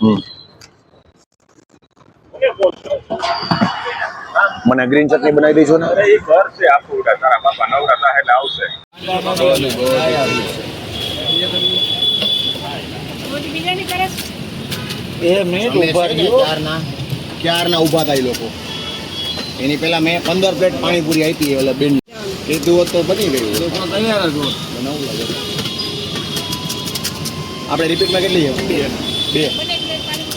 હમ. મને ગ્રીન ચટણી બનાવી દઈજો ને. અરે એ ઘર છે આપણું તારા બાપા નવરા થાય એટલે આવશે. એ મિનિટ ઊભા રહ્યો. ક્યારના? ક્યારના ઊભા હતા એ લોકો? એની પહેલા મેં પંદર પ્લેટ પાણીપુરી આપી એટલે બેન કીધું હોત તો બની ગયું. તૈયાર જ હોત. નવું લાગે. આપણે રિપીટમાં કેટલી છે? બે.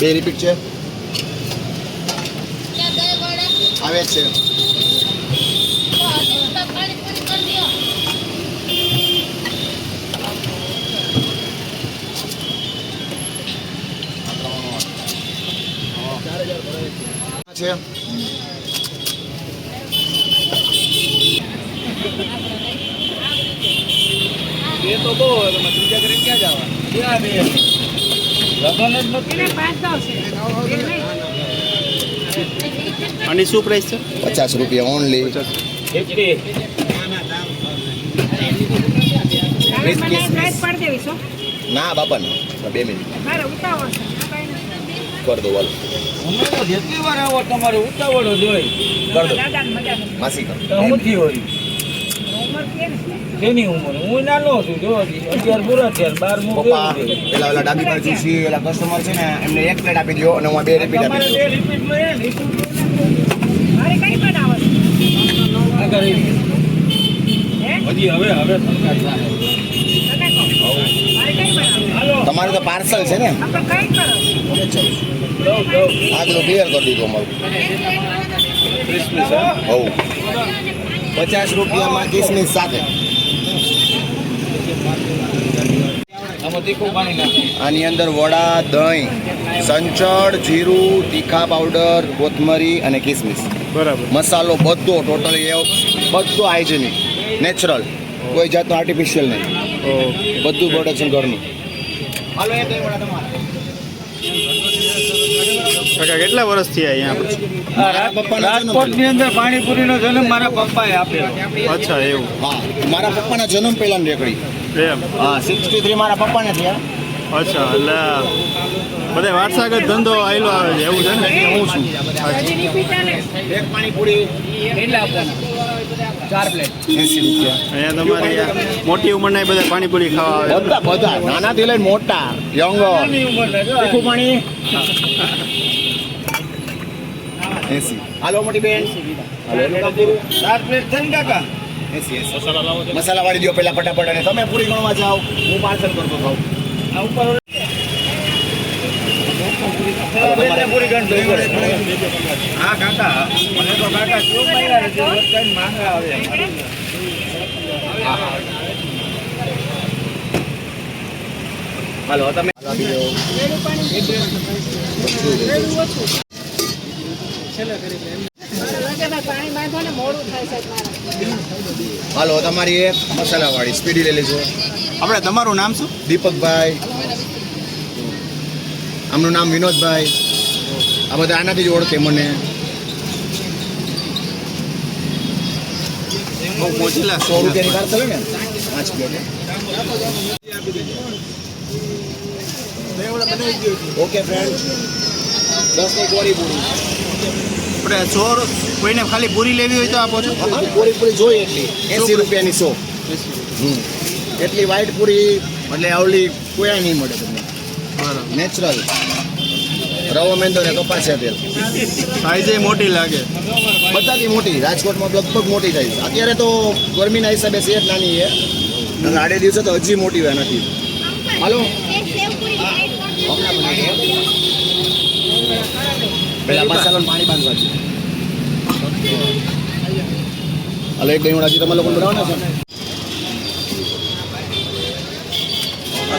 બે રિપીટ છે? આવે છે. છે. એ તો બહુ ત્રીજા કરીને ક્યાં જવા ક્યાં બે? આની શું પ્રાઇસ છે? પચાસ રૂપિયા ઓનલી ના બાપા ના બે મિનિટ કરી દો વાલો. જેટલી વાર આવો તમારે ઉતાવળો જોઈ કર દો. માસી કર. હું થી હોય. કેની ઉંમર હું નાનો છું જો અગિયાર પૂરા થયા બાર મુ પપ્પા પેલા ઓલા ડાબી બાજુ છે એલા કસ્ટમર છે ને એમને એક પ્લેટ આપી દો અને હું બે રિપીટ આપી રિપીટ હજી હવે હવે તમારું તો પાર્સલ છે ને આગલું ક્લિયર કરી દીધું અમારું ક્રિસ્પી હોવ પચાસ રૂપિયામાં કિસમિસ સાથે. આની અંદર વડા દહીં સંચળ જીરું તીખા પાવડર કોથમરી અને કિસમિસ. બરાબર. મસાલો બધો ટોટલી એવો બધું હાઇજેનિક. નેચરલ. કોઈ જાતનું આર્ટિફિશિયલ નહીં. બધું પ્રોડક્શન ઘરનું હાલો એ દહીં વડા તમારા કાકા કેટલા વર્ષથી અહીંયા પછી મારા પપ્પાનો જન્મ રાજકોટની અંદર પાણીપુરીનો જન્મ મારા પપ્પાએ આપેલો. અચ્છા એવું. હા મારા પપ્પાના જન્મ પહેલાની રેકડી. એમ. હા સિક્સટી થ્રી મારા પપ્પાને થયા. અચ્છા એટલે બધા વારસાગત ધંધો આવેલો આવે છે એવું છે ને? હું છું. એક પાણીપુરી કેટલા આપવાના? ચાર પ્લેટ એસી રૂપિયા. અહીંયા તમારે અહીંયા મોટી ઉંમરના બધા પાણીપુરી ખાવા આવે બધા નાના થી લઈને મોટા. યંગ પાણી એસી. હાલો મોટી બેન. સાત પ્લેટ થઈ કાકા? એસી એસી. મસાલા વાળી દો પેલા ફટાફટ અને તમે પૂરી ગણવા જાઓ. હું પાર્સલ કરતો થાઉં. આ ઉપર. હા કાકા. મને તો કાકા શું માર્યા છે? વચ્ચે માંગા આવે. હાલો તમે. હાલો તમારી એક મસાલા વાળી સ્પીડી લઈ લેજો. આપણે તમારું નામ શું? દીપકભાઈ. આમનું નામ વિનોદભાઈ. આ બધા આનાથી જ ઓળખે મને. સો રૂપિયાની ને? પાંચ પ્લેટ ઓકે ફ્રેન્ડ દસની કોરી પૂરી. આપણે સો કોઈને ખાલી પૂરી લેવી હોય તો આપો છો. પૂરી પૂરી જોઈએ એટલી. એસી રૂપિયાની સો. હમ. એટલી વ્હાઈટ પૂરી એટલે આવલી કોઈ નહીં મળે તમને. બરાબર. નેચરલ રવો મેંદો ને કપાસિયા તેલ સાઈઝે મોટી લાગે. બધાથી મોટી. રાજકોટમાં લગભગ મોટી થાય અત્યારે તો ગરમીના હિસાબે સેટ નાની છે. આડે દિવસે તો હજી મોટી હોય નથી. હાલો. મસાલો પાણી બાંધવા એટલે એક દહીં હજી તમે લોકો બનાવવાના છે?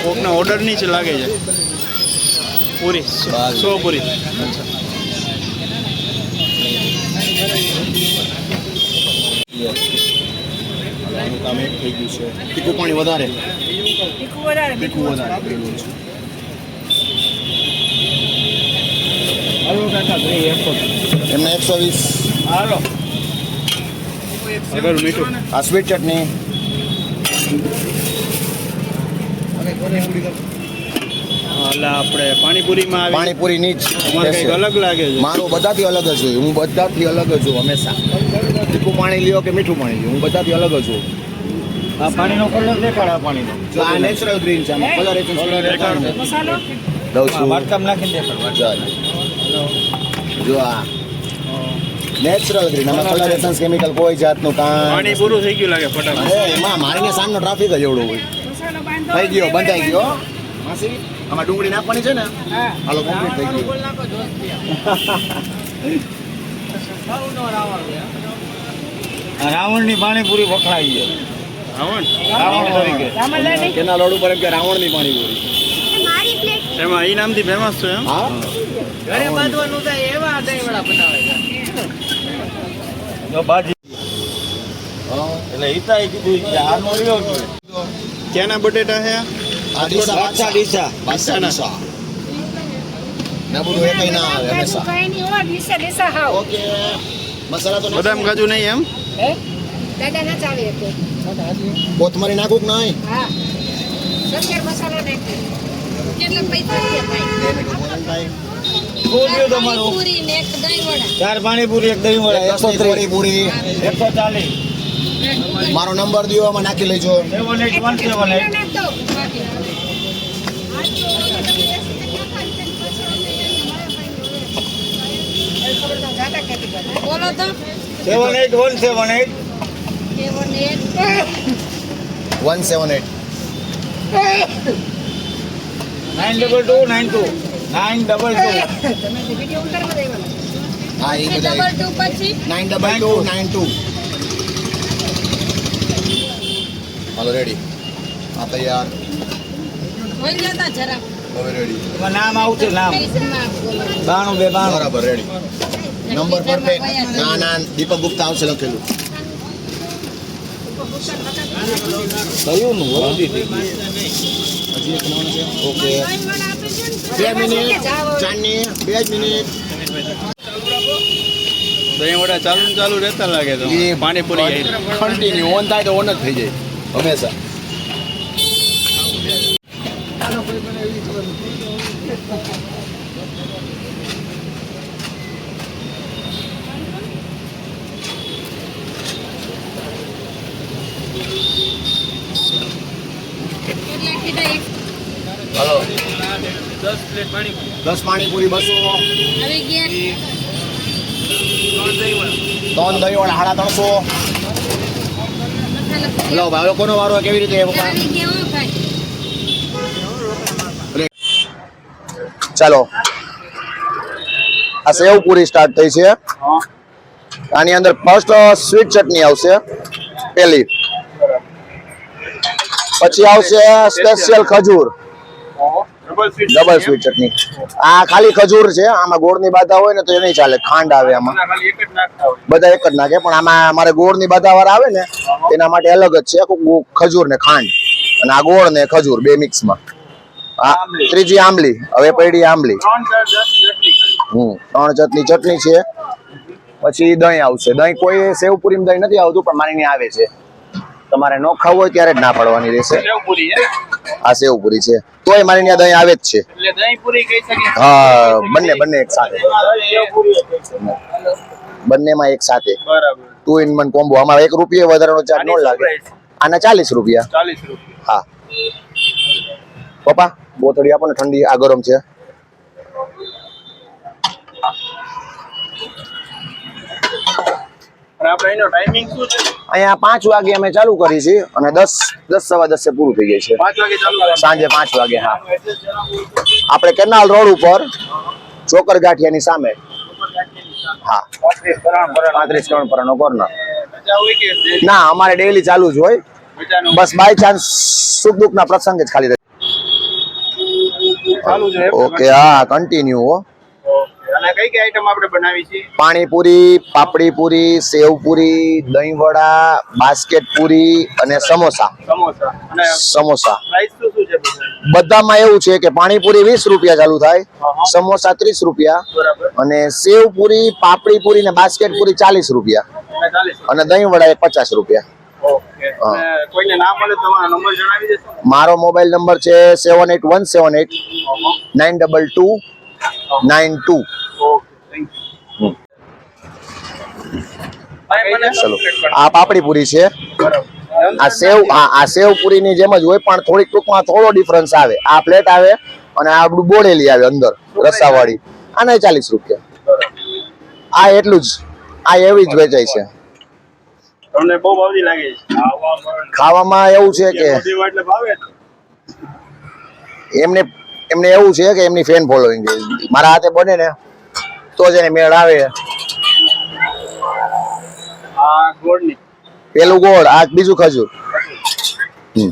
કોકના ઓર્ડરની જ લાગે છે. પૂરી સો- પૂરી. કામ એક થઈ ગયું છે. તીખું પાણી વધારે? તીખું વધારે તીખું વધારે પેલું છે એમને એકસો વીસ. હાલો. આ સ્વીટ ચટણી. આપણે પાણીપુરીમાં પાણીપુરી પાણીપુરીની જ. અલગ લાગે છે. મારું બધાથી અલગ જ હોય. હું બધાથી અલગ જ છું હંમેશા. તીખું પાણી લ્યો કે મીઠું પાણી લ્યો. હું બધાથી અલગ જ છું. આ પાણીનો કલર દેખાડ આ પાણીનો. આ નેચરલ ગ્રીન છે. આમાં કલર એચએસ દઉં છું. વાટકામ નાખીને દેખાડ ચાલ. જો આ નેચરલ ગ્રીન આમાં કલર કેમિકલ કોઈ જાતનું પાણી પૂરું થઈ ગયું લાગે ફટાફટ. અરે એમાં મારીને સાંજનો ટ્રાફિક જ એવડો હોય. થઈ ગયો બંધાઈ ગયો. માસી આમાં ડુંગળી નાખવાની છે ને હાલો કમ્પ્લીટ થઈ ગયું. રાવણની પાણીપુરી વખણાઈ છે. રાવણ? રાવણ તરીકે. કેના લોડ ઉપર એમ કે રાવણની પાણીપુરી. એમાં એ નામથી ફેમસ છે એમ? હા? ઘરે બાંધવાનું થાય એવા દહીં બનાવે છે. બાજી. એટલે હિતાએ કીધું કે આનો રહ્યો જોઈએ ક્યાંના બટેટા છે? આ? આ ડીસા બાદશાહ. ડીસા. બાદશાહ ડીસા. ને બધું ના આવે હંમેશા કઈ નહીં હોય દિશા દિશા હાવ. ઓકે. મસાલા તો બદામ કાજુ નહીં એમ? હે? દાદા ના ચાલે હતો કોથમરી નાખું કે નહીં? હા. મસાલો નાખી. કેટલા પૈસા ભાઈ પૂરી એક દહીં વડા ચાર પાણીપુરી એક દહીં વડા એકસો ત્રીસ પૂરી. એકસો ચાલીસ મારો નંબર દો એમાં નાખી લેજો. Seven eight one seven eight. Seven eight one seven eight. One seven eight. Nine double two nine two. Nine double two તમે જે વીડિયો ઉતારવા દેવાના હા એ ડબલ ટુ પછી nine double two nine two hello ready હા તૈયાર. હવે રેડી નામ આવશે નામ. બાણું બે બાણું. બરાબર રેડી નંબર પરફેક્ટ ના ના દીપક ગુપ્તા આવશે લખેલું. કયું નું? હજી એક ઓકે. બે મિનિટ. ચાની બે જ મિનિટ. દહીં વડા ચાલુ ને ચાલુ રહેતા લાગે તો. એ પાણીપુરી. કન્ટિન્યુ ઓન થાય તો ઓન જ થઈ જાય. હંમેશા કીધા એક હલો દસ પ્લેટ પાણીપુરી. દસ પાણીપુરી બસો. ત્રણ દહીં વડા સાડા ત્રણસો. લો ભાઈ લોકોનો વારો કેવી રીતે ચાલો. આ સેવ પૂરી સ્ટાર્ટ થઈ છે. આની અંદર ફર્સ્ટ સ્વીટ ચટણી આવશે પેલી પછી આવશે સ્પેશિયલ ખજૂર. ડબલ સ્વીટ ચટણી આ ખાલી ખજૂર છે આમાં ગોળની બાધા હોય ને તો એ નહીં ચાલે ખાંડ આવે આમાં. બધા એક જ નાખે પણ આમાં મારે ગોળની બાધા વાળા આવે ને એના માટે અલગ જ છે ખજૂર ને ખાંડ. અને આ ગોળ ને ખજૂર બે મિક્સમાં. ત્રીજી આંબલી હવે પડી આંબલી. હમ ત્રણ ચટની ચટણી છે પછી દહીં આવશે. દહીં કોઈ સેવપુરી દહીં નથી આવતું પણ મારીને આવે છે. તમારે ન ખાવું હોય ત્યારે જ ના પાડવાની રહેશે. આ સેવ પૂરી છે. તોય મારી ત્યાં દહીં આવે જ છે. હા, બંને બંને એક સાથે. બંનેમાં એક સાથે. Two in one combo. આમાં એક રૂપિયા વધારાનો ચાર્જ ન લાગે. આના ચાલીસ રૂપિયા. હા. પપ્પા, બોતડી આપો ને ઠંડી. આ ગરમ છે અને આપણે એનો ટાઈમિંગ શું છે અહીંયા પાંચ વાગે અમે ચાલુ કરી છે અને દસ દસ સવા દસે પૂરું થઈ જાય છે. સાંજે પાંચ વાગે હા. આપણે કેનાલ રોડ ઉપર ચોકર ગાંઠિયાની સામે. હા. પાંત્રીસ ત્રણ પરનો કોર્નર ના અમારે ડેલી ચાલુ જ હોય. બસ બાય ચાન્સ સુખ દુઃખ ના પ્રસંગે જ ખાલી ઓકે હા કન્ટિન્યુ હો. અને કઈ કઈ આઈટમ આપણે બનાવી છે પાણીપુરી પાપડી પૂરી દહીંવડા બાસ્કેટપુરી અને સમોસા. સમોસા. અને સમોસા. પ્રાઇસ શું શું છે બધામાં એવું છે કે પાણીપુરી વીસ રૂપિયા ચાલુ થાય સમોસા ત્રીસ રૂપિયા અને સેવપુરી પાપડીપુરી પાપડી પૂરી ને બાસ્કેટ પૂરી ચાલીસ રૂપિયા. અને ચાલીસ દહીં વડા એ પચાસ રૂપિયા. મારો મોબાઈલ નંબર છે seven eight one seven eight nine double two nine two okay thank you ભાઈ મને ચલો. આ પાપડી પૂરી છે. આ સેવ હા આ સેવ પૂરીની જેમ જ હોય પણ થોડીક ટૂંકમાં થોડો ડિફરન્સ આવે. આ પ્લેટ આવે અને આ આપણું બોળેલી આવે અંદર રસાવાળી. આને ચાલીસ રૂપિયા. આ એટલું જ. આ એવી જ વેચાય છે. તમને બહુ ભાવતી લાગે છે. ખાવામાં એવું છે કે. એમને એમને એવું છે કે એમની ફેન ફોલોઈંગ છે. મારા હાથે બને ને તો જ એને મેળ આવે. ગોળની. પેલું ગોળ આ બીજું ખજૂર. હમ.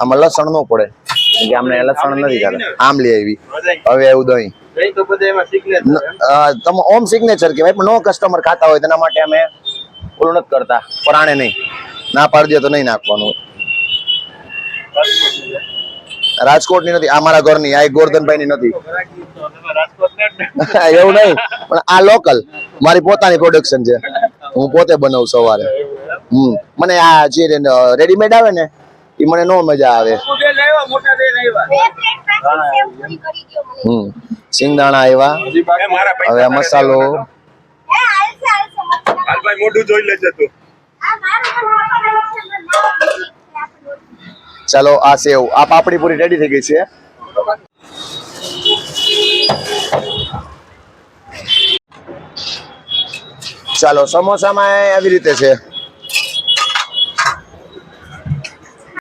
આમાં લસણ ન પડે. કે અમને લસણ નથી ખાતા. આમલી આવી. હવે એવું દહીં. તમે ઓમ સિગ્નેચર કહેવાય પણ નો કસ્ટમર ખાતા હોય તેના માટે અમે ઓલું નથી કરતા. પરાણે નહીં. ના પાડી દે તો નહીં નાખવાનું રાજકોટની નથી આ મારા ઘરની આ ગોરધનભાઈની નથી. રાજકોટ એવું નહીં પણ આ લોકલ મારી પોતાની પ્રોડક્શન છે. હું પોતે બનાવું સવારે. હમ મને આ જે રેડીમેડ આવે ને એ મને નો મજા આવે. હમ સિંગદાણા આવ્યા હવે આ મસાલો. મોઢું જોઈ લેજે તું. ચાલો, આ સેવ. આ પાપડી પૂરી રેડી થઈ ગઈ છે. ચાલો, સમોસામાં આવી રીતે છે.